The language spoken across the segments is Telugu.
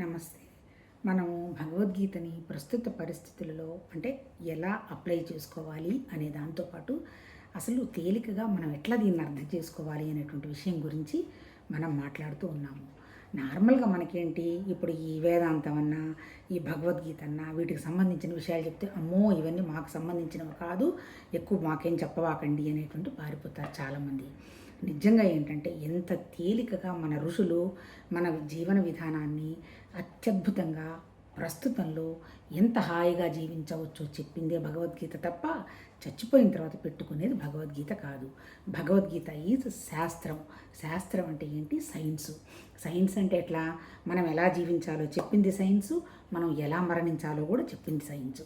నమస్తే. మనము భగవద్గీతని ప్రస్తుత పరిస్థితులలో అంటే ఎలా అప్లై చేసుకోవాలి అనే దాంతోపాటు అసలు తేలికగా మనం ఎట్లా దీన్ని అర్థం చేసుకోవాలి అనేటువంటి విషయం గురించి మనం మాట్లాడుతూ ఉన్నాము. నార్మల్గా మనకేంటి? ఇప్పుడు ఈ వేదాంతం అన్నా ఈ భగవద్గీత అన్నా వీటికి సంబంధించిన విషయాలు చెప్తే అమ్మో ఇవన్నీ మాకు సంబంధించినవి కాదు ఎక్కువ మాకేం చెప్పవాకండి అనేటువంటి పారిపోతారు చాలామంది. నిజంగా ఏంటంటే ఎంత తేలికగా మన ఋషులు మన జీవన విధానాన్ని అత్యద్భుతంగా ప్రస్తుతంలో ఎంత హాయిగా జీవించవచ్చో చెప్పిందే భగవద్గీత తప్ప చచ్చిపోయిన తర్వాత పెట్టుకునేది భగవద్గీత కాదు. భగవద్గీత ఈజ్ శాస్త్రం. శాస్త్రం అంటే ఏంటి? సైన్సు. సైన్స్ అంటే ఎట్లా? మనం ఎలా జీవించాలో చెప్పింది సైన్సు. మనం ఎలా మరణించాలో కూడా చెప్పింది సైన్సు.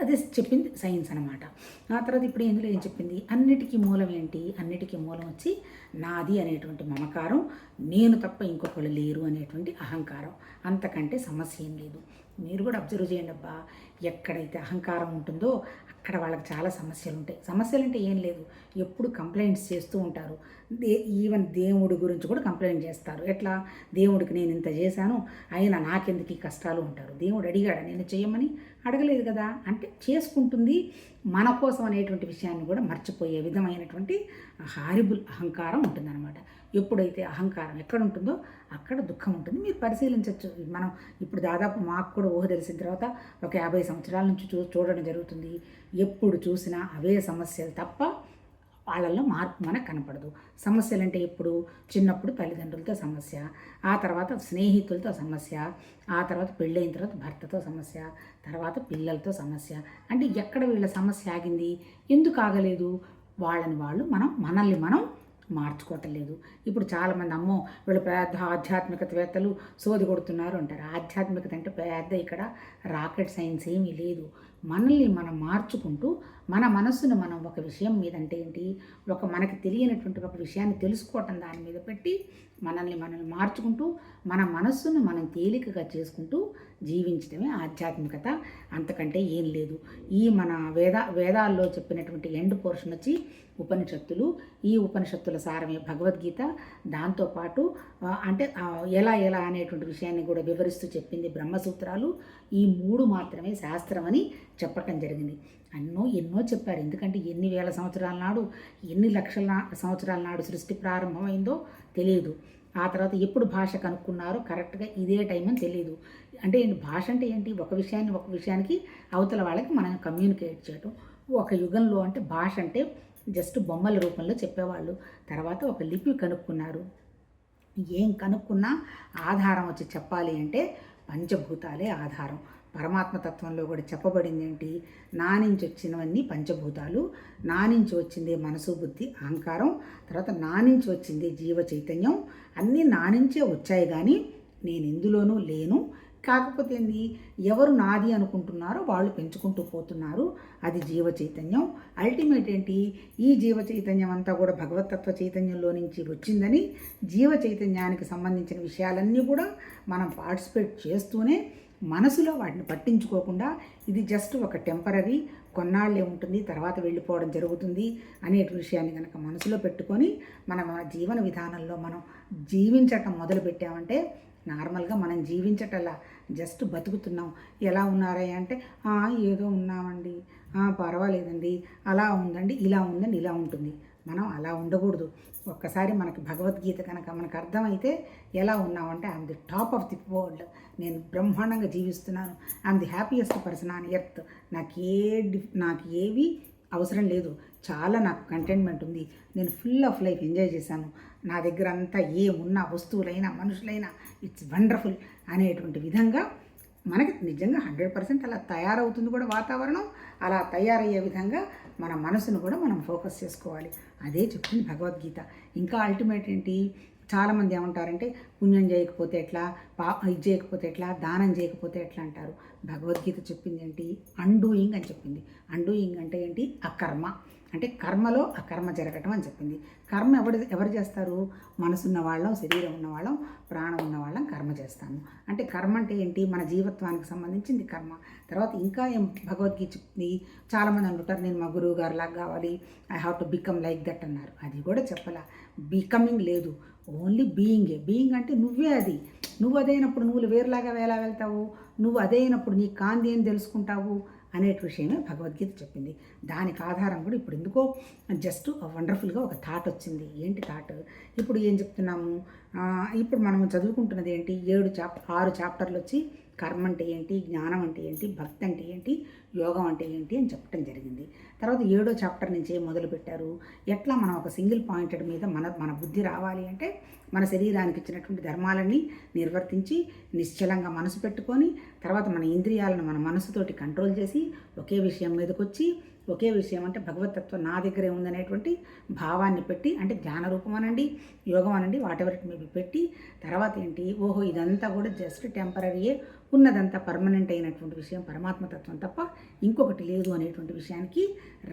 అది చెప్పింది సైన్స్ అనమాట ఆ తర్వాత ఇప్పుడు ఇందులో ఏం చెప్పింది? అన్నిటికీ మూలం ఏంటి? అన్నిటికీ మూలం వచ్చి నాది అనేటువంటి మమకారం నేను తప్ప ఇంకొకళ్ళు లేరు అనేటువంటి అహంకారం. అంతకంటే సమస్య ఏం లేదు. మీరు కూడా అబ్జర్వ్ చేయండి అబ్బా. ఎక్కడైతే అహంకారం ఉంటుందో అక్కడ వాళ్ళకి చాలా సమస్యలు ఉంటాయి. సమస్యలు అంటే ఏం లేదు. ఎప్పుడు కంప్లైంట్స్ చేస్తూ ఉంటారు. దే ఈవెన్ దేవుడి గురించి కూడా కంప్లైంట్ చేస్తారు. ఎట్లా? దేవుడికి నేను ఇంత చేశాను అయినా నాకెందుకు ఈ కష్టాలు ఉంటారు దేవుడు అడిగాడా నేను చేయమని అడగలేదు కదా? అంటే చేసుకుంటుంది మన కోసం అనేటువంటి విషయాన్ని కూడా మర్చిపోయే విధమైనటువంటి హారిబుల్ అహంకారం ఉంటుందన్నమాట. ఎప్పుడైతే అహంకారం ఎక్కడ ఉంటుందో అక్కడ దుఃఖం ఉంటుంది. మీరు పరిశీలించవచ్చు. మనం ఇప్పుడు దాదాపు మాకు కూడా ఊహ తెలిసిన తర్వాత ఒక యాభై సంవత్సరాల నుంచి చూ చూడడం జరుగుతుంది. ఎప్పుడు చూసినా అవే సమస్యలు తప్ప వాళ్ళల్లో మార్పు మనకు కనపడదు. సమస్యలు అంటే ఎప్పుడు? చిన్నప్పుడు తల్లిదండ్రులతో సమస్య ఆ తర్వాత స్నేహితులతో సమస్య ఆ తర్వాత పెళ్ళైన తర్వాత భర్తతో సమస్య తర్వాత పిల్లలతో సమస్య. అంటే ఎక్కడ వీళ్ళ సమస్య ఆగింది? ఎందుకు ఆగలేదు? వాళ్ళని వాళ్ళు మనం మనల్ని మనం మార్చుకోవటం లేదు. ఇప్పుడు చాలామంది అమ్మో వీళ్ళు పెద్ద ఆధ్యాత్మికతవేత్తలు సోది కొడుతున్నారు అంటారు. ఆధ్యాత్మికత అంటే పెద్ద ఇక్కడ రాకెట్ సైన్స్ ఏమీ లేదు. మనల్ని మనం మార్చుకుంటూ మన మనస్సును మనం ఒక విషయం మీద అంటే ఏంటి? ఒక మనకి తెలియనటువంటి ఒక విషయాన్ని తెలుసుకోవటం దాని మీద పెట్టి మనల్ని మనల్ని మార్చుకుంటూ మన మనస్సును మనం తేలికగా చేసుకుంటూ జీవించడమే ఆధ్యాత్మికత. అంతకంటే ఏం లేదు. ఈ మన వేద వేదాల్లో చెప్పినటువంటి ఎండ్ పోర్షన్ వచ్చి ఉపనిషత్తులు ఈ ఉపనిషత్తుల సారమే భగవద్గీత. దాంతోపాటు అంటే ఎలా ఎలా అనేటువంటి విషయాన్ని కూడా వివరిస్తూ చెప్పింది బ్రహ్మసూత్రాలు. ఈ మూడు మాత్రమే శాస్త్రం అని చెప్పటం జరిగింది. అన్నో ఎన్నో చెప్పారు. ఎందుకంటే ఎన్ని వేల సంవత్సరాల నాడు ఎన్ని లక్షల సంవత్సరాల నాడు సృష్టి ప్రారంభమైందో తెలియదు ఆ తర్వాత ఎప్పుడు భాష కనుక్కున్నారో కరెక్ట్గా ఇదే టైం అని తెలియదు అంటే భాష అంటే ఏంటి? ఒక విషయాన్ని ఒక విషయానికి అవతల వాళ్ళకి మనం కమ్యూనికేట్ చేయటం. ఒక యుగంలో అంటే భాష అంటే జస్ట్ బొమ్మల రూపంలో చెప్పేవాళ్ళు. తర్వాత ఒక లిపి కనుక్కున్నారు. ఏం కనుక్కున్నా ఆధారం వచ్చి చెప్పాలి అంటే పంచభూతాలే ఆధారం. పరమాత్మ తత్వంలో కూడా చెప్పబడింది ఏంటి? నా నుంచి వచ్చినవన్నీ పంచభూతాలు. నా నుంచి వచ్చింది మనసు బుద్ధి అహంకారం. తర్వాత నా నుంచి వచ్చింది జీవ చైతన్యం. అన్నీ నా నుంచే వచ్చాయి కానీ నేను ఎందులోనూ లేను. కాకపోతే ఏంది ఎవరు నాది అనుకుంటున్నారో వాళ్ళు పెంచుకుంటూ పోతున్నారు. అది జీవ చైతన్యం. అల్టిమేట్ ఏంటి? ఈ జీవ చైతన్యం అంతా కూడా భగవతత్వ చైతన్యంలో నుంచి వచ్చిందని జీవ చైతన్యానికి సంబంధించిన విషయాలన్నీ కూడా మనం పార్టిసిపేట్ చేస్తూనే మనసులో వాటిని పట్టించుకోకుండా ఇది జస్ట్ ఒక టెంపరీ కొన్నాళ్ళే ఉంటుంది తర్వాత వెళ్ళిపోవడం జరుగుతుంది అనే విషయాన్ని కనుక మనసులో పెట్టుకొని మన మన జీవన విధానంలో మనం జీవించటం మొదలు పెట్టామంటే నార్మల్గా మనం జీవించటల్లా జస్ట్ బతుకుతున్నాం. ఎలా ఉన్నారా అంటే ఏదో ఉన్నామండి. పర్వాలేదండి. అలా ఉందండి ఇలా ఉందండి ఇలా ఉంటుంది. మనం అలా ఉండకూడదు. ఒక్కసారి మనకి భగవద్గీత కనుక మనకు అర్థమైతే ఎలా ఉన్నామంటే I'm the top of the world నేను బ్రహ్మాండంగా జీవిస్తున్నాను. I'm the happiest person on earth నాకు ఏ డి- నాకు ఏవి అవసరం లేదు. చాలా నాకు కంటెంట్మెంట్ ఉంది. నేను ఫుల్ ఆఫ్ లైఫ్ ఎంజాయ్ చేశాను. నా దగ్గర అంతా ఏమున్నా వస్తువులైనా మనుషులైనా ఇట్స్ వండర్ఫుల్ అనేటువంటి విధంగా మనకి నిజంగా హండ్రెడ్ పర్సెంట్ అలా తయారవుతుంది కూడా వాతావరణం. అలా తయారయ్యే విధంగా మన మనసును కూడా మనం ఫోకస్ చేసుకోవాలి. అదే చెప్తుంది భగవద్గీత. ఇంకా అల్టిమేట్ ఏంటి? చాలామంది ఏమంటారంటే పుణ్యం చేయకపోతే ఎట్లా? పా ఇది చేయకపోతే ఎట్లా? దానం చేయకపోతే ఎట్లా? అంటారు. భగవద్గీత చెప్పింది ఏంటి? అండూయింగ్ అని చెప్పింది. అండూయింగ్ అంటే ఏంటి? అకర్మ. అంటే కర్మలో అకర్మ జరగటం అని చెప్పింది. కర్మ ఎవరు ఎవరు చేస్తారు? మనసున్న వాళ్ళం శరీరం ఉన్నవాళ్ళం ప్రాణం ఉన్నవాళ్ళం కర్మ చేస్తాము. అంటే కర్మ అంటే ఏంటి? మన జీవత్వానికి సంబంధించింది కర్మ. తర్వాత ఇంకా ఏం? భగవద్గీత చెప్పింది. చాలామంది అంటుంటారు నేను మా గురువు గారు లాగా కావాలి. I have to become like that అన్నారు. అది కూడా చెప్పాల. బికమింగ్ లేదు. ఓన్లీ బీయింగే బీయింగ్ అంటే నువ్వే అది. నువ్వు అదైనప్పుడు నువ్వు వేరులాగా ఎలా వెళ్తావు? నువ్వు అదైనప్పుడు నీ కాంతి ఏం తెలుసుకుంటావు? అనే విషయమే భగవద్గీత చెప్పింది. దానికి ఆధారం కూడా ఇప్పుడు ఎందుకో జస్ట్ వండర్ఫుల్గా ఒక థాట్ వచ్చింది. ఏంటి థాట్ ఇప్పుడు ఏం చెప్తున్నాము? ఇప్పుడు మనం చదువుకుంటున్నది ఏంటి? ఏడు చాప్ ఆరు చాప్టర్లు వచ్చి కర్మ అంటే ఏంటి? జ్ఞానం అంటే ఏంటి? భక్తి అంటే ఏంటి? యోగం అంటే ఏంటి? అని చెప్పడం జరిగింది. తర్వాత ఏడో చాప్టర్ నుంచి ఏం మొదలు పెట్టారు. ఎట్లా మనం ఒక సింగిల్ పాయింటెడ్ మీద మన మన బుద్ధి రావాలి అంటే మన శరీరానికి ఇచ్చినటువంటి ధర్మాలన్నీ నిర్వర్తించి నిశ్చలంగా మనసు పెట్టుకొని తర్వాత మన ఇంద్రియాలను మన మనసుతోటి కంట్రోల్ చేసి ఒకే విషయం మీదకి వచ్చి ఒకే విషయం అంటే భగవతత్వం నా దగ్గరే ఉందనేటువంటి భావాన్ని పెట్టి అంటే ధ్యాన రూపం అనండి యోగం అనండి వాటెవర్ ఇట్ పెట్టి తర్వాత ఏంటి ఓహో ఇదంతా కూడా జస్ట్ టెంపరీయే ఉన్నదంతా పర్మనెంట్ అయినటువంటి విషయం పరమాత్మతత్వం తప్ప ఇంకొకటి లేదు అనేటువంటి విషయానికి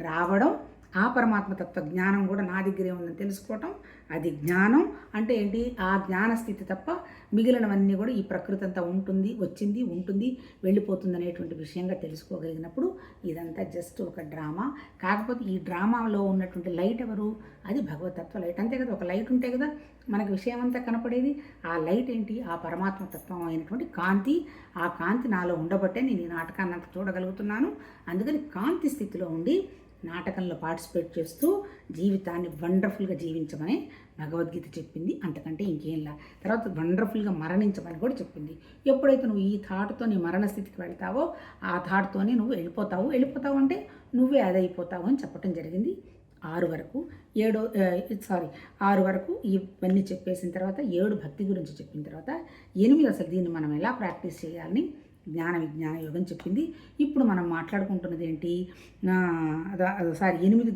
రావడం ఆ పరమాత్మతత్వ జ్ఞానం కూడా నా దగ్గరే ఉందని తెలుసుకోవటం అది జ్ఞానం. అంటే ఏంటి? ఆ జ్ఞాన స్థితి తప్ప మిగిలినవన్నీ కూడా ఈ ప్రకృతి అంతా ఉంటుంది వచ్చింది ఉంటుంది వెళ్ళిపోతుంది అనేటువంటి విషయంగా తెలుసుకోగలిగినప్పుడు ఇదంతా జస్ట్ ఒక డ్రామా. కాకపోతే ఈ డ్రామాలో ఉన్నటువంటి లైట్ ఎవరు? అది భగవతత్వ లైట్. అంతే కదా ఒక లైట్ ఉంటే కదా మనకు విషయం అంతా కనపడేది. ఆ లైట్ ఏంటి? ఆ పరమాత్మ తత్వం అయినటువంటి కాంతి. ఆ కాంతి నాలో ఉండబట్టే నేను ఈ నాటకాన్ని అంతా చూడగలుగుతున్నాను. అందుకని కాంతి స్థితిలో ఉండి నాటకంలో పార్టిసిపేట్ చేస్తూ జీవితాన్ని వండర్ఫుల్గా జీవించమని భగవద్గీత చెప్పింది. అంతకంటే ఇంకేంలా తర్వాత వండర్ఫుల్గా మరణించమని కూడా చెప్పింది. ఎప్పుడైతే నువ్వు ఈ థాట్తో నీ మరణ స్థితికి వెళ్తావో ఆ థాట్తోనే నువ్వు వెళ్ళిపోతావు. వెళ్ళిపోతావు అంటే నువ్వే అదైపోతావు అని చెప్పడం జరిగింది. ఆరు వరకు ఏడో సారీ ఆరు వరకు ఇవన్నీ చెప్పేసిన తర్వాత ఏడు భక్తి గురించి చెప్పిన తర్వాత ఎనిమిది అసలు దీన్ని మనం ఎలా ప్రాక్టీస్ చేయాలని జ్ఞాన విజ్ఞాన యోగం చెప్పింది. ఇప్పుడు మనం మాట్లాడుకుంటున్నది ఏంటి? సారీ ఎనిమిది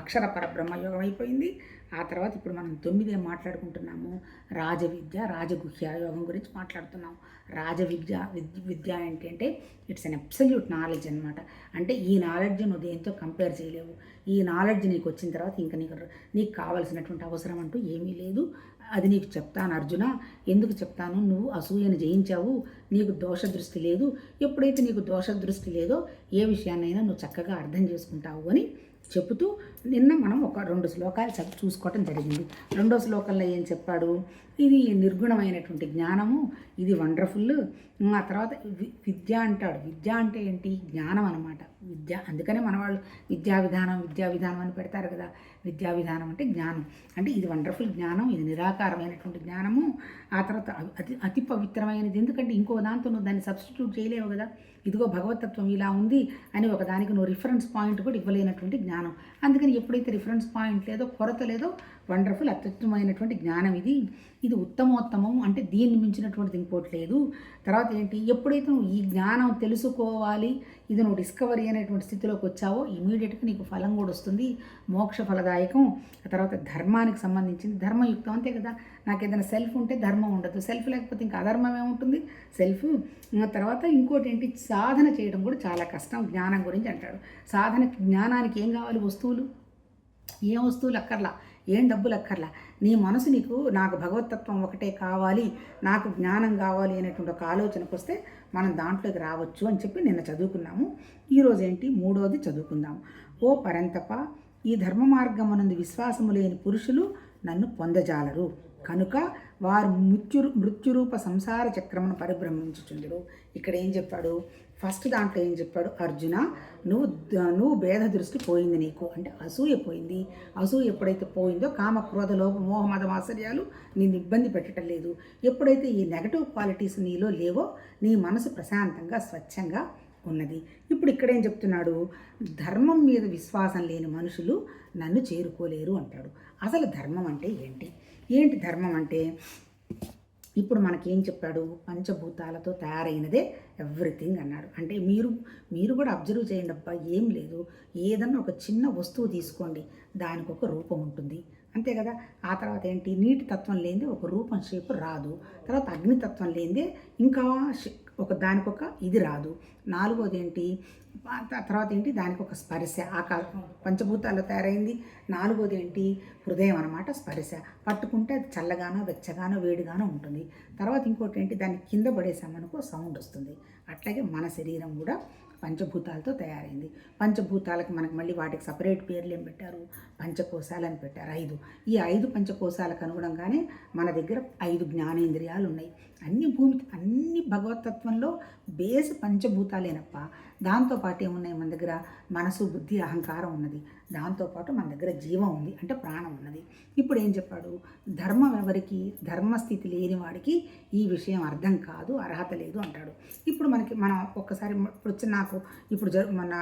అక్షర పరబ్రహ్మ యోగం అయిపోయింది. ఆ తర్వాత ఇప్పుడు మనం తొమ్మిదే మాట్లాడుకుంటున్నాము. రాజవిద్య రాజగుహ్య యోగం గురించి మాట్లాడుతున్నాం రాజవిద్య విద్య విద్య ఏంటి అంటే ఇట్స్ అన్ అబ్సల్యూట్ నాలెడ్జ్ అనమాట అంటే ఈ నాలెడ్జ్ నువ్వు దేంతో కంపేర్ చేయలేవు. ఈ నాలెడ్జ్ నీకు వచ్చిన తర్వాత ఇంకా నీకు నీకు కావాల్సినటువంటి అవసరం అంటూ ఏమీ లేదు. అది నీకు చెప్తాను అర్జున. ఎందుకు చెప్తాను? నువ్వు అసూయను జయించావు. నీకు దోష దృష్టి లేదు. ఎప్పుడైతే నీకు దోష దృష్టి లేదో ఏ విషయాన్నైనా నువ్వు చక్కగా అర్థం చేసుకుంటావు అని చెబుతూ నిన్న మనం ఒక రెండు శ్లోకాలు చదివి చూసుకోవటం జరిగింది. రెండో శ్లోకంలో ఏం చెప్పాడు? ఇది నిర్గుణమైనటువంటి జ్ఞానము. ఇది వండర్ఫుల్. ఆ తర్వాత వి- విద్య అంటాడు. విద్య అంటే ఏంటి? జ్ఞానం అనమాట విద్య. అందుకనే మన వాళ్ళు విద్యా విధానం విద్యా విధానం అని పెడతారు కదా. విద్యా విధానం అంటే జ్ఞానం. అంటే ఇది వండర్ఫుల్ జ్ఞానం ఇది నిరాకారమైనటువంటి జ్ఞానము. ఆ తర్వాత అతి అతి పవిత్రమైనది. ఎందుకంటే ఇంకో దాంతో నువ్వు దాన్ని సబ్స్టిట్యూట్ చేయలేవు కదా. ఇదిగో భగవతత్వం ఇలా ఉంది అని ఒక దానికి నువ్వు రిఫరెన్స్ పాయింట్ కూడా ఇవ్వలేనటువంటి జ్ఞానం. అందుకని ఎప్పుడైతే రిఫరెన్స్ పాయింట్ లేదో కొరత లేదో వండర్ఫుల్ అత్యుత్తమైనటువంటి జ్ఞానం ఇది. ఇది ఉత్తమోత్తమం అంటే దీన్ని మించినటువంటిది ఇంకోటి లేదు. తర్వాత ఏంటి? ఎప్పుడైతే నువ్వు ఈ జ్ఞానం తెలుసుకోవాలి ఇది నువ్వు డిస్కవరీ అనేటువంటి స్థితిలోకి వచ్చావో ఇమీడియట్గా నీకు ఫలం కూడా వస్తుంది. మోక్ష ఫలదాయకం. ఆ తర్వాత ధర్మానికి సంబంధించింది. ధర్మయుక్తం అంతే కదా. నాకు ఏదైనా సెల్ఫ్ ఉంటే ధర్మం ఉండదు. సెల్ఫ్ లేకపోతే ఇంకా అధర్మం ఏముంటుంది? సెల్ఫ్ తర్వాత ఇంకోటి ఏంటి? సాధన చేయడం కూడా చాలా కష్టం. జ్ఞానం గురించి అంటాడు. సాధన జ్ఞానానికి ఏం కావాలి వస్తువులు? ఏ వస్తువులు అక్కర్లా? ఏం డబ్బులు అక్కర్లా? నీ మనసు నీకు నాకు భగవతత్వం ఒకటే కావాలి నాకు జ్ఞానం కావాలి అనేటువంటి ఒక ఆలోచనకు వస్తే మనం దాంట్లోకి రావచ్చు అని చెప్పి నిన్న చదువుకున్నాము. ఈరోజు ఏంటి? మూడోది చదువుకుందాము ఓ పరంతప ఈ ధర్మ మార్గమునందు విశ్వాసము లేని పురుషులు నన్ను పొందజాలరు. కనుక వారు మృత్యు మృత్యురూప సంసార చక్రమును పరిభ్రమించుచుందురు. ఇక్కడ ఏం చెప్పాడు? ఫస్ట్ దాంట్లో ఏం చెప్పాడు? అర్జున నువ్వు నువ్వు భేద దృష్టి పోయింది నీకు. అంటే అసూయ పోయింది. అసూయ ఎప్పుడైతే పోయిందో కామ క్రోధ లోప మోహమద ఆశ్చర్యాలు నేను ఇబ్బంది పెట్టడం లేదు. ఎప్పుడైతే ఈ నెగటివ్ క్వాలిటీస్ నీలో లేవో నీ మనసు ప్రశాంతంగా స్వచ్ఛంగా ఉన్నది. ఇప్పుడు ఇక్కడ ఏం చెప్తున్నాడు? ధర్మం మీద విశ్వాసం లేని మనుషులు నన్ను చేరుకోలేరు అంటాడు. అసలు ధర్మం అంటే ఏంటి? ఏంటి ధర్మం అంటే? ఇప్పుడు మనకేం చెప్పాడు? పంచభూతాలతో తయారైనదే ఎవ్రీథింగ్ అన్నాడు అంటే మీరు మీరు కూడా అబ్జర్వ్ చేయండి అబ్బా ఏం లేదు. ఏదన్నా ఒక చిన్న వస్తువు తీసుకోండి. దానికి ఒక రూపం ఉంటుంది. అంతే కదా? ఆ తర్వాత ఏంటి? నీటి తత్వం లేనిదే ఒక రూపం షేప్ రాదు. తర్వాత అగ్నితత్వం లేనిదే ఇంకా ఒక దానికొక ఇది రాదు. నాలుగోది ఏంటి? తర్వాత ఏంటి? దానికి ఒక స్పర్శ. ఆకా పంచభూతాల్లో తయారైంది. నాలుగోది ఏంటి? హృదయం అనమాట స్పర్శ. పట్టుకుంటే అది చల్లగానో వెచ్చగానో వేడిగానో ఉంటుంది. తర్వాత ఇంకోటి ఏంటి? దాన్ని కింద పడేసామనుకో సౌండ్ వస్తుంది. అట్లాగే మన శరీరం కూడా పంచభూతాలతో తయారైంది. పంచభూతాలకు మనకు మళ్ళీ వాటికి సపరేట్ పేర్లు ఏం పెట్టారు? పంచకోశాలు అని పెట్టారు. ఐదు. ఈ ఐదు పంచకోశాలకు అనుగుణంగానే మన దగ్గర ఐదు జ్ఞానేంద్రియాలు ఉన్నాయి. అన్ని భూమి అన్ని భగవతత్వంలో బేస్ పంచభూతాలేనప్ప దాంతోపాటు ఏమున్నాయి మన దగ్గర? మనసు బుద్ధి అహంకారం ఉన్నది. దాంతోపాటు మన దగ్గర జీవం ఉంది అంటే ప్రాణం ఉన్నది. ఇప్పుడు ఏం చెప్పాడు? ధర్మం ఎవరికి? ధర్మస్థితి లేని వాడికి ఈ విషయం అర్థం కాదు అర్హత లేదు అంటాడు. ఇప్పుడు మనకి మనం ఒక్కసారి ఇప్పుడు వచ్చిన నాకు ఇప్పుడు జరు మన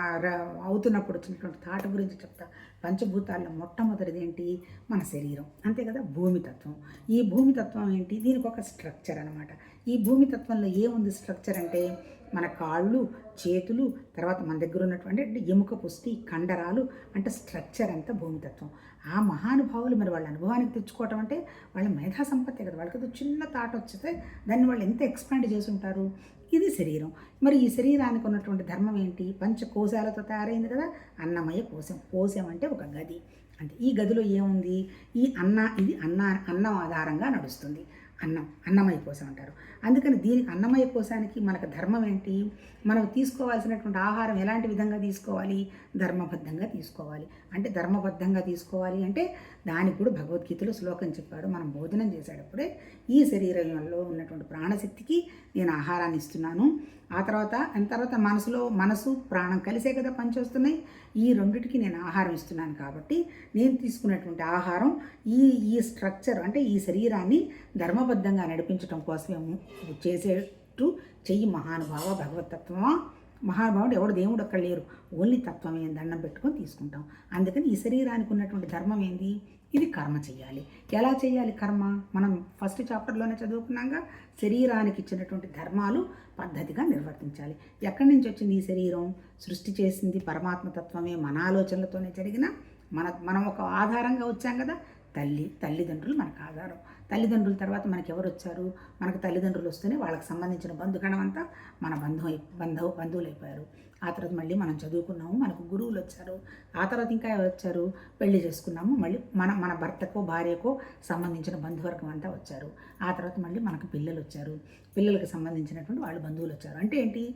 అవుతున్నప్పుడు వచ్చినటువంటి థాట్ గురించి చెప్తా. పంచభూతాల్లో మొట్టమొదటిది ఏంటి? మన శరీరం. అంతే కదా? భూమితత్వం. ఈ భూమితత్వం ఏంటి? దీనికి ఒక స్ట్రక్చర్ అనమాట ఈ భూమితత్వంలో ఏముంది స్ట్రక్చర్ అంటే? మన కాళ్ళు చేతులు తర్వాత మన దగ్గర ఉన్నటువంటి అంటే ఎముక పుష్టి కండరాలు అంటే స్ట్రక్చర్ అంతా భూమితత్వం. ఆ మహానుభావులు మరి వాళ్ళ అనుభవానికి తెచ్చుకోవటం అంటే వాళ్ళ మేధా సంపత్తి కదా. వాళ్ళకి చిన్న తాట వచ్చితే దాన్ని వాళ్ళు ఎంత ఎక్స్పాండ్ చేసి ఉంటారు? ఇది శరీరం. మరి ఈ శరీరానికి ఉన్నటువంటి ధర్మం ఏంటి? పంచకోశాలతో తయారైంది కదా అన్నమయ కోశం. కోశం అంటే ఒక గది. అంటే ఈ గదిలో ఏముంది? ఈ అన్న ఇది అన్న అన్నం ఆధారంగా నడుస్తుంది. అన్నం అన్నమయ కోశం అంటారు. అందుకని దీనికి అన్నమయ కోశానికి మనకు ధర్మం ఏంటి? మనం తీసుకోవాల్సినటువంటి ఆహారం ఎలాంటి విధంగా తీసుకోవాలి? ధర్మబద్ధంగా తీసుకోవాలి. అంటే ధర్మబద్ధంగా తీసుకోవాలి అంటే దానికి కూడా భగవద్గీతలో శ్లోకం చెప్పాడు. మనం భోజనం చేసేటప్పుడే ఈ శరీరంలో ఉన్నటువంటి ప్రాణశక్తికి నేను ఆహారాన్ని ఇస్తున్నాను. ఆ తర్వాత ఆ తర్వాత మనసులో మనసు ప్రాణం కలిసే కదా పనిచేస్తున్నాయి ఈ రెండిటికి నేను ఆహారం ఇస్తున్నాను కాబట్టి నేను తీసుకున్నటువంటి ఆహారం ఈ ఈ స్ట్రక్చర్ అంటే ఈ శరీరాన్ని ధర్మబద్ధంగా నడిపించడం కోసమే చేసేట్టు చెయ్యి మహానుభావ భగవతత్వమా? మహానుభావుడు ఎవడు? దేవుడు అక్కడ లేరు. ఓన్లీ తత్వమే దండం పెట్టుకొని తీసుకుంటాం. అందుకని ఈ శరీరానికి ఉన్నటువంటి ధర్మం ఏంది? ఇది కర్మ చేయాలి ఎలా చేయాలి కర్మ? మనం ఫస్ట్ చాప్టర్లోనే చదువుకున్నాక శరీరానికి ఇచ్చినటువంటి ధర్మాలు పద్ధతిగా నిర్వర్తించాలి. ఎక్కడి నుంచి వచ్చింది ఈ శరీరం? సృష్టి చేసింది పరమాత్మతత్వమే మన ఆలోచనలతోనే జరిగిన మన మనం ఒక ఆధారంగా వచ్చాం కదా తల్లి తల్లిదండ్రులు మనకు ఆధారం. తల్లిదండ్రుల తర్వాత మనకి ఎవరు వచ్చారు? మనకు తల్లిదండ్రులు వస్తేనే వాళ్ళకి సంబంధించిన బంధుగణం అంతా మన బంధువు బంధువు బంధువులు అయిపోయారు ఆ తర్వాత మళ్ళీ మనం చదువుకున్నాము మనకు గురువులు వచ్చారు ఆ తర్వాత ఇంకా ఎవరు వచ్చారు? పెళ్ళి చేసుకున్నాము మళ్ళీ మన మన భర్తకో భార్యకో సంబంధించిన బంధువర్గం అంతా వచ్చారు. ఆ తర్వాత మళ్ళీ మనకు పిల్లలు వచ్చారు. పిల్లలకు సంబంధించినటువంటి వాళ్ళు బంధువులు వచ్చారు. అంటే ఏంటి?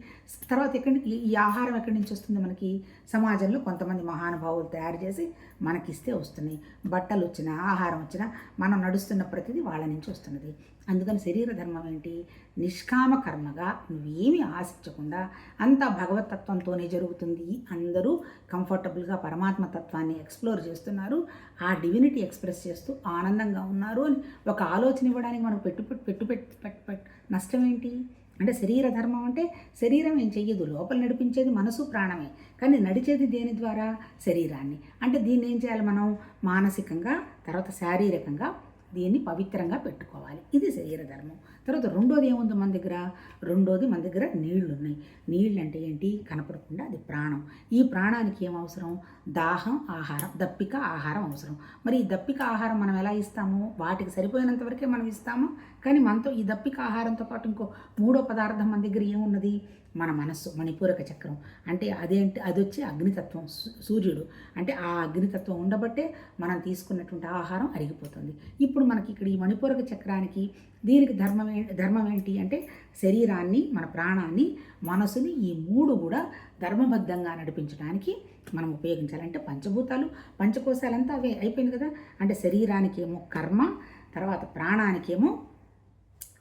తర్వాత ఎక్కడి ఈ- ఈ ఆహారం ఎక్కడి నుంచి వస్తుంది మనకి? సమాజంలో కొంతమంది మహానుభావులు తయారు చేసి మనకిస్తే వస్తున్నాయి. బట్టలు వచ్చినా ఆహారం వచ్చినా మనం నడుస్తున్న ప్రతిదీ వాళ్ళ నుంచి వస్తున్నది. అందుకని శరీర ధర్మం ఏంటి? నిష్కామ కర్మగా నువ్వేమీ ఆశించకుండా అంతా భగవతత్వంతోనే జరుగుతుంది. అందరూ కంఫర్టబుల్గా పరమాత్మ తత్వాన్ని ఎక్స్ప్లోర్ చేస్తున్నారు. ఆ డివినిటీ ఎక్స్ప్రెస్ చేస్తూ ఆనందంగా ఉన్నారు అని ఒక ఆలోచన ఇవ్వడానికి మనం పెట్టు పెట్టు పెట్టు పెట్టు పెట్టు పెట్టు నష్టం ఏంటి అంటే శరీర ధర్మం అంటే శరీరం ఏం చెయ్యదు. లోపల నడిపించేది మనసు ప్రాణమే. కానీ నడిచేది దేని ద్వారా? శరీరాన్ని. అంటే దీన్ని ఏం చేయాలి మనం? మానసికంగా తర్వాత శారీరకంగా దీన్ని పవిత్రంగా పెట్టుకోవాలి. ఇది శరీర ధర్మం తర్వాత రెండోది ఏముంది మన దగ్గర? రెండోది మన దగ్గర నీళ్ళు ఉన్నాయి నీళ్ళు అంటే ఏంటి? కనపడకుండా అది ప్రాణం. ఈ ప్రాణానికి ఏం అవసరం? దాహం ఆహారం దప్పిక ఆహారం అవసరం. మరి ఈ దప్పిక ఆహారం మనం ఎలా ఇస్తాము? వాటికి సరిపోయినంత వరకే మనం ఇస్తాము? కానీ మనతో ఈ దప్పిక ఆహారంతో పాటు ఇంకో మూడో పదార్థం మన దగ్గర ఏమున్నది? మన మనస్సు మణిపూరక చక్రం. అంటే అదేంటి అది వచ్చి అగ్నితత్వం సూ- సూర్యుడు. అంటే ఆ అగ్నితత్వం ఉండబట్టే మనం తీసుకున్నటువంటి ఆహారం అరిగిపోతుంది. ఇప్పుడు మనకి ఇక్కడ ఈ మణిపూరక చక్రానికి దీనికి ధర్మం ధర్మం ఏంటి అంటే శరీరాన్ని మన ప్రాణాన్ని మనసుని ఈ మూడు కూడా ధర్మబద్ధంగా నడిపించడానికి మనం ఉపయోగించాలంటే పంచభూతాలు పంచకోశాలంతా అవే అయిపోయింది కదా. అంటే శరీరానికి ఏమో కర్మ తర్వాత ప్రాణానికేమో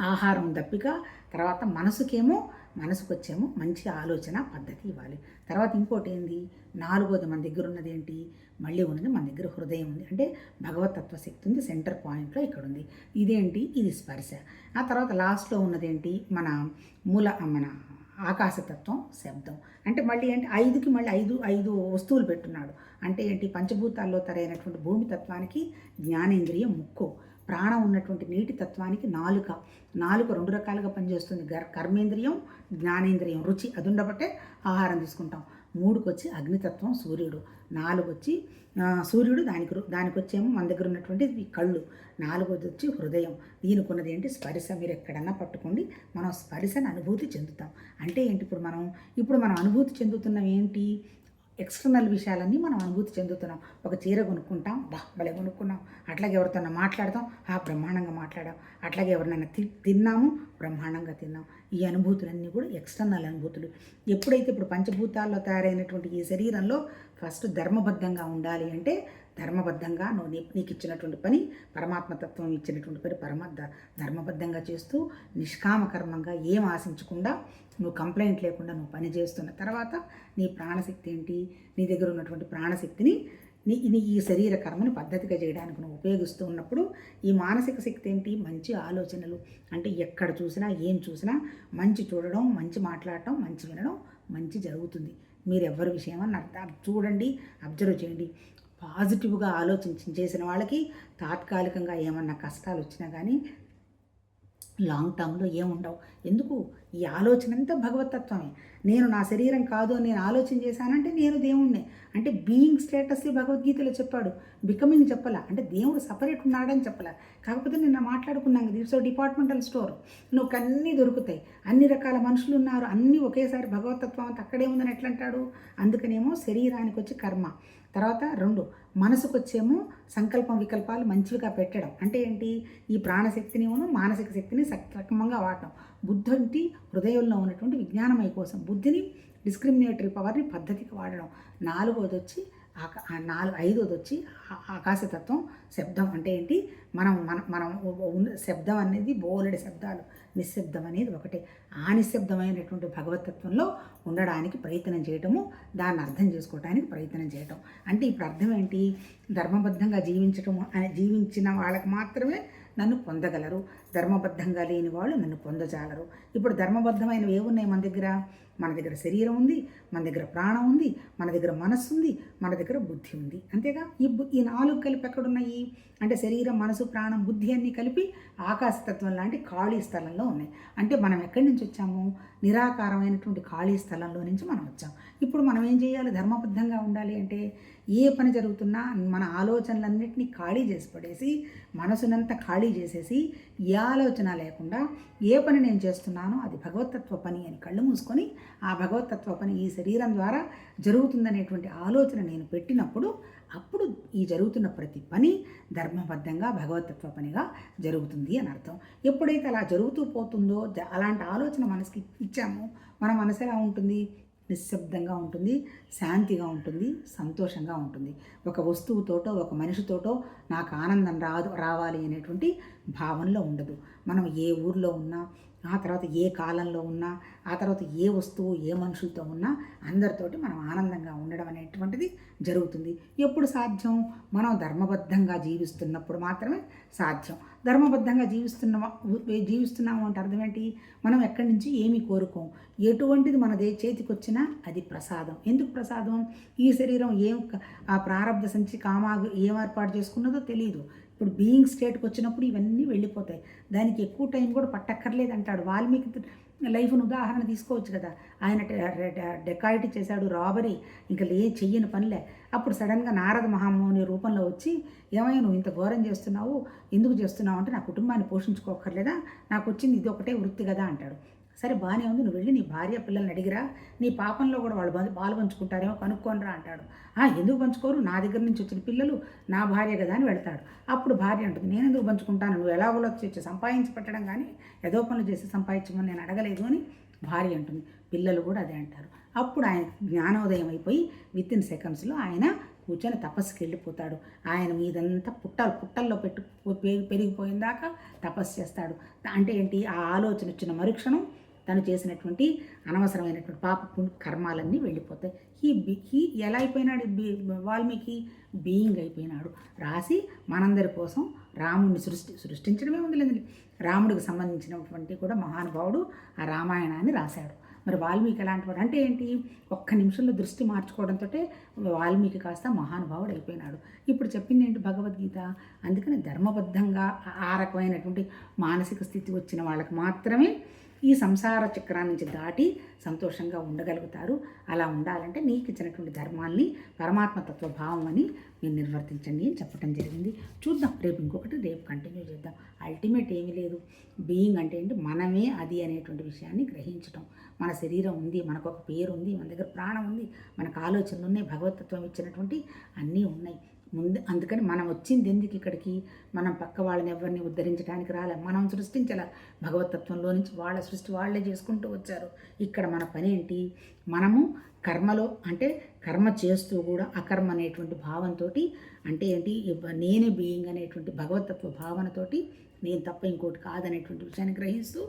ఆహారం దప్పిక తర్వాత మనసుకేమో మనసుకు వచ్చేమో మంచి ఆలోచన పద్ధతి ఇవ్వాలి. తర్వాత ఇంకోటి ఏంది నాలుగోది మన దగ్గర ఉన్నది ఏంటి మళ్ళీ ఉన్నది మన దగ్గర హృదయం ఉంది. అంటే భగవతత్వ శక్తి ఉంది సెంటర్ పాయింట్లో ఇక్కడ ఉంది ఇదేంటి? ఇది స్పర్శ. ఆ తర్వాత లాస్ట్లో ఉన్నది ఏంటి మన మూల మన ఆకాశతత్వం శబ్దం. అంటే మళ్ళీ ఏంటి? ఐదుకి మళ్ళీ ఐదు ఐదు వస్తువులు పెట్టున్నాడు. అంటే ఏంటి? పంచభూతాల్లో తరైనటువంటి భూమి తత్వానికి జ్ఞానేంద్రియం ముక్కు. ప్రాణం ఉన్నటువంటి నీటి తత్వానికి నాలుక. నాలుక రెండు రకాలుగా పనిచేస్తుంది. కర్మేంద్రియం జ్ఞానేంద్రియం. రుచి అది ఉండబట్టే ఆహారం తీసుకుంటాం. మూడుకు వచ్చి అగ్నితత్వం సూర్యుడు. నాలుగు వచ్చి సూర్యుడు దానికి దానికి వచ్చేమో మన దగ్గర ఉన్నటువంటి కళ్ళు. నాలుగోది వచ్చి హృదయం. దీనికి ఉన్నది ఏంటి? స్పరిశ. మీరు ఎక్కడన్నా పట్టుకోండి మనం స్పరిశను అనుభూతి చెందుతాం. అంటే ఏంటి? ఇప్పుడు మనం ఇప్పుడు మనం అనుభూతి చెందుతున్నాం ఏంటి? ఎక్స్టర్నల్ విషయాలన్నీ మనం అనుభూతి చెందుతున్నాం. ఒక చీర కొనుక్కుంటాం బా భలే కొనుక్కున్నాం. అట్లాగే ఎవరితోనో మాట్లాడతాం ఆ బ్రహ్మాండంగా మాట్లాడాం. అట్లాగే ఎవరినైనా తి తిన్నాము బ్రహ్మాండంగా తిన్నాం. ఈ అనుభూతులన్నీ కూడా ఎక్స్టర్నల్ అనుభూతులు. ఎప్పుడైతే ఇప్పుడు పంచభూతాల్లో తయారైనటువంటి ఈ శరీరంలో ఫస్ట్ ధర్మబద్ధంగా ఉండాలి అంటే ధర్మబద్ధంగా నువ్వు నీకు ఇచ్చినటువంటి పని పరమాత్మతత్వం ఇచ్చినటువంటి పని పరమ ధర్మబద్ధంగా చేస్తూ నిష్కామకర్మంగా ఏం ఆశించకుండా నువ్వు కంప్లైంట్ లేకుండా నువ్వు పని చేస్తున్న తర్వాత నీ ప్రాణశక్తి ఏంటి? నీ దగ్గర ఉన్నటువంటి ప్రాణశక్తిని నీ నీ ఈ శరీర కర్మని పద్ధతిగా చేయడానికి నువ్వు ఉపయోగిస్తూ ఉన్నప్పుడు ఈ మానసిక శక్తి ఏంటి? మంచి ఆలోచనలు. అంటే ఎక్కడ చూసినా ఏం చూసినా మంచి చూడడం మంచి మాట్లాడటం మంచి వినడం మంచి జరుగుతుంది. మీరు ఎవరి విషయమని అర్థం చూడండి అబ్జర్వ్ చేయండి. పాజిటివ్గా ఆలోచించి చేసిన వాళ్ళకి తాత్కాలికంగా ఏమన్నా కష్టాలు వచ్చినా కానీ లాంగ్ టర్మ్లో ఏముండవు. ఎందుకు? ఈ ఆలోచన అంతా భగవతత్వమే. నేను నా శరీరం కాదు అని నేను ఆలోచన చేశానంటే నేను దేవుణ్ణే. అంటే బీయింగ్ స్టేటస్ భగవద్గీతలో చెప్పాడు. బికమింగ్ చెప్పాల? అంటే దేవుడు సపరేట్ ఉన్నాడని చెప్పాల? కాకపోతే నిన్న మాట్లాడుకున్నాం కదా ఇట్స్ డిపార్ట్మెంటల్ స్టోర్. నువ్వు అన్నీ దొరుకుతాయి. అన్ని రకాల మనుషులు ఉన్నారు. అన్నీ ఒకేసారి భగవతత్వం అంతా అక్కడే ఉందని ఎట్లా అంటాడు అందుకనేమో శరీరానికి వచ్చి కర్మ. తర్వాత రెండు మనసుకు వచ్చేమో సంకల్పం వికల్పాలు మంచివిగా పెట్టడం. అంటే ఏంటి? ఈ ప్రాణశక్తిని మానసిక శక్తిని సక్రమంగా వాడటం బుద్ధి అంటే హృదయంలో ఉన్నటువంటి విజ్ఞానమయ కోసం. బుద్ధిని డిస్క్రిమినేటరీ పవర్ని పద్ధతికి వాడడం. నాలుగోది వచ్చి నాలుగు ఐదోది వచ్చి ఆకాశతత్వం శబ్దం. అంటే ఏంటి? మనం మన మనం ఉన్న శబ్దం అనేది బోలెడు శబ్దాలు. నిశ్శబ్దం అనేది ఒకటే. ఆ నిశ్శబ్దమైనటువంటి భగవతత్వంలో ఉండడానికి ప్రయత్నం చేయటము దాన్ని అర్థం చేసుకోవడానికి ప్రయత్నం చేయటం. అంటే ఇప్పుడు అర్థం ఏంటి? ధర్మబద్ధంగా జీవించటం అని జీవించిన వాళ్ళకి మాత్రమే నన్ను పొందగలరు. ధర్మబద్ధంగా లేని వాళ్ళు నన్ను పొందజాలరు. ఇప్పుడు ధర్మబద్ధమైనవి ఏమున్నాయి మన దగ్గర? మన దగ్గర శరీరం ఉంది మన దగ్గర ప్రాణం ఉంది మన దగ్గర మనస్సు ఉంది మన దగ్గర బుద్ధి ఉంది. అంతేగా? ఈ బు- ఈ నాలుగు కలిపి ఎక్కడున్నాయి? అంటే శరీరం మనసు ప్రాణం బుద్ధి అన్నీ కలిపి ఆకాశతత్వం లాంటి ఖాళీ స్థలంలో ఉన్నాయి. అంటే మనం ఎక్కడి నుంచి వచ్చాము? నిరాకారమైనటువంటి ఖాళీ స్థలంలో నుంచి మనం వచ్చాం. ఇప్పుడు మనం ఏం చేయాలి? ధర్మబద్ధంగా ఉండాలి అంటే ఏ పని జరుగుతున్నా మన ఆలోచనలన్నింటినీ ఖాళీ చేసి పడేసి మనసునంతా ఖాళీ చేసేసి ఏ ఆలోచన లేకుండా ఏ పని నేను చేస్తున్నానో అది భగవతత్వ పని అని కళ్ళు మూసుకొని ఆ భగవతత్వ పని ఈ శరీరం ద్వారా జరుగుతుందనేటువంటి ఆలోచన నేను పెట్టినప్పుడు అప్పుడు ఈ జరుగుతున్న ప్రతి పని ధర్మబద్ధంగా భగవతత్వ పనిగా జరుగుతుంది అని అర్థం. ఎప్పుడైతే అలా జరుగుతూ పోతుందో అలాంటి ఆలోచన మనసుకి ఇచ్చామో మన మనసు ఎలా ఉంటుంది? నిశ్శబ్దంగా ఉంటుంది శాంతిగా ఉంటుంది సంతోషంగా ఉంటుంది. ఒక వస్తువుతోటో ఒక మనిషితోటో నాకు ఆనందం రాదు రావాలి అనేటువంటి భావనలో ఉండదు. మనం ఏ ఊర్లో ఉన్నా ఆ తర్వాత ఏ కాలంలో ఉన్నా ఆ తర్వాత ఏ వస్తువు ఏ మనుషులతో ఉన్నా అందరితోటి మనం ఆనందంగా ఉండడం అనేటువంటిది జరుగుతుంది. ఎప్పుడు సాధ్యం? మనం ధర్మబద్ధంగా జీవిస్తున్నప్పుడు మాత్రమే సాధ్యం. ధర్మబద్ధంగా జీవిస్తున్న జీవిస్తున్నాము అంటే అర్థం ఏంటి? మనం ఎక్కడి నుంచి ఏమి కోరుకోం? ఎటువంటిది మన దే చేతికి వచ్చినా అది ప్రసాదం. ఎందుకు ప్రసాదం? ఈ శరీరం ఏం ఆ ప్రారంభ సంచి కామాగు ఏం ఏర్పాటు చేసుకున్నదో తెలియదు ఇప్పుడు బీయింగ్ స్టేట్కి వచ్చినప్పుడు ఇవన్నీ వెళ్ళిపోతాయి. దానికి ఎక్కువ టైం కూడా పట్టక్కర్లేదు అంటాడు. వాల్మీకి లైఫ్ను ఉదాహరణ తీసుకోవచ్చు కదా. ఆయన డెకాయిటీ చేశాడు రాబరీ ఇంకా లే చెయ్యని పనిలే. అప్పుడు సడన్గా నారద మహామౌని రూపంలో వచ్చి ఏమైనా నువ్వు ఇంత ఘోరం చేస్తున్నావు? ఎందుకు చేస్తున్నావు? అంటే నా కుటుంబాన్ని పోషించుకోకర్లేదా నాకు వచ్చింది ఇది ఒకటే వృత్తి కదా అంటాడు. సరే బాగానే ఉంది నువ్వు వెళ్ళి నీ భార్య పిల్లల్ని అడిగిరా నీ పాపంలో కూడా వాళ్ళు పాలు పంచుకుంటారేమో కనుక్కోనరా అంటాడు. "ఆ, ఎందుకు పంచుకోరు? నా దగ్గర నుంచి వచ్చిన పిల్లలు నా భార్య కదా అని వెళ్తాడు. అప్పుడు భార్య అంటుంది నేను ఎందుకు పంచుకుంటాను? నువ్వు ఎలా వచ్చి సంపాదించి పెట్టడం కానీ ఏదో పనులు చేసి సంపాదించమని నేను అడగలేదు అని భార్య అంటుంది. పిల్లలు కూడా అదే అంటారు. అప్పుడు ఆయన జ్ఞానోదయం అయిపోయి విత్ ఇన్ సెకండ్స్లో ఆయన కూర్చొని తపస్సుకి వెళ్ళిపోతాడు. ఆయన మీదంతా పుట్టాలు పుట్టల్లో పెట్టు పె- పెరిగిపోయిన దాకా తపస్సు చేస్తాడు. అంటే ఏంటి? ఆ ఆలోచన వచ్చిన మరుక్షణం తను చేసినటువంటి అనవసరమైనటువంటి పాప కర్మాలన్నీ వెళ్ళిపోతాయి. హీ బి హీ ఎలా అయిపోయినాడు? బి- వాల్మీకి బీయింగ్ అయిపోయినాడు. రాసి మనందరి కోసం రాముడిని సృష్టి సృష్టించడమే ఉంది రాముడికి సంబంధించినటువంటి కూడా మహానుభావుడు ఆ రామాయణాన్ని రాశాడు. మరి వాల్మీకి ఎలాంటి వాడు? అంటే ఏంటి? ఒక్క నిమిషంలో దృష్టి మార్చుకోవడంతో వాల్మీకి కాస్త మహానుభావుడు అయిపోయినాడు. ఇప్పుడు చెప్పింది ఏంటి భగవద్గీత? అందుకని ధర్మబద్ధంగా ఆ రకమైనటువంటి మానసిక స్థితి వచ్చిన వాళ్ళకి మాత్రమే ఈ సంసార చక్రాన్ని నుంచి దాటి సంతోషంగా ఉండగలుగుతారు. అలా ఉండాలంటే నీకు ఇచ్చినటువంటి ధర్మాల్ని పరమాత్మ తత్వ భావం అని మీరు నిర్వర్తించండి అని చెప్పడం జరిగింది. చూద్దాం రేపు ఇంకొకటి రేపు కంటిన్యూ చేద్దాం. అల్టిమేట్ ఏమీ లేదు. బీయింగ్ అంటే ఏంటి? మనమే అది అనేటువంటి విషయాన్ని గ్రహించటం. మన శరీరం ఉంది మనకు ఒక పేరు ఉంది మన దగ్గర ప్రాణం ఉంది మనకు ఆలోచనలు ఉన్నాయి భగవతత్వం ఇచ్చినటువంటి అన్నీ ఉన్నాయి. ముందు అందుకని మనం వచ్చింది ఎందుకు ఇక్కడికి? మనం పక్క వాళ్ళని ఎవరిని ఉద్ధరించడానికి రాలే. మనం సృష్టించాల. భగవతత్వంలో నుంచి వాళ్ళ సృష్టి వాళ్ళే చేసుకుంటూ వచ్చారు. ఇక్కడ మన పని ఏంటి? మనము కర్మలో అంటే కర్మ చేస్తూ కూడా అకర్మ అనేటువంటి భావంతో అంటే ఏంటి? నేనే బీయింగ్ అనేటువంటి భగవతత్వ భావనతోటి నేను తప్ప ఇంకోటి కాదనేటువంటి విషయాన్ని గ్రహిస్తూ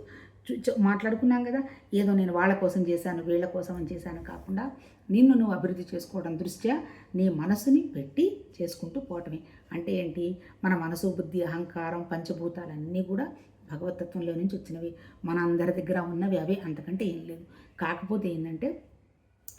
చూ- మాట్లాడుకున్నాం కదా. ఏదో నేను వాళ్ళ కోసం చేశాను వీళ్ళ కోసం అని చేశాను కాకుండా నిన్ను నువ్వు అభివృద్ధి చేసుకోవడం దృష్ట్యా నీ మనసుని పెట్టి చేసుకుంటూ పోవటమే. అంటే ఏంటి? మన మనసు బుద్ధి అహంకారం పంచభూతాలన్నీ కూడా భగవతత్వంలో నుంచి వచ్చినవి. మన అందరి దగ్గర ఉన్నవి అవి. అంతకంటే ఏం లేదు. కాకపోతే ఏంటంటే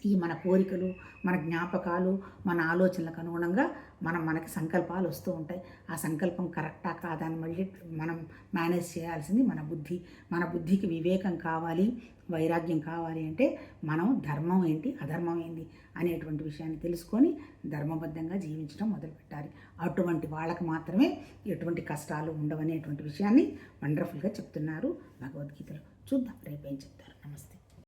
ఈ మన కోరికలు మన జ్ఞాపకాలు మన ఆలోచనలకు అనుగుణంగా మనం మనకి సంకల్పాలు వస్తూ ఉంటాయి. ఆ సంకల్పం కరెక్టా కాదా అని మళ్ళీ మనం మేనేజ్ చేయాల్సింది మన బుద్ధి. మన బుద్ధికి వివేకం కావాలి వైరాగ్యం కావాలి అంటే మనం ధర్మం ఏంటి అధర్మం ఏంటి అనేటువంటి విషయాన్ని తెలుసుకొని ధర్మబద్ధంగా జీవించడం మొదలుపెట్టాలి. అటువంటి వాళ్ళకు మాత్రమే ఎటువంటి కష్టాలు ఉండవనేటువంటి విషయాన్ని వండర్ఫుల్గా చెప్తున్నారు భగవద్గీతలో. చూద్దాం రేపేం చెప్తారు. నమస్తే.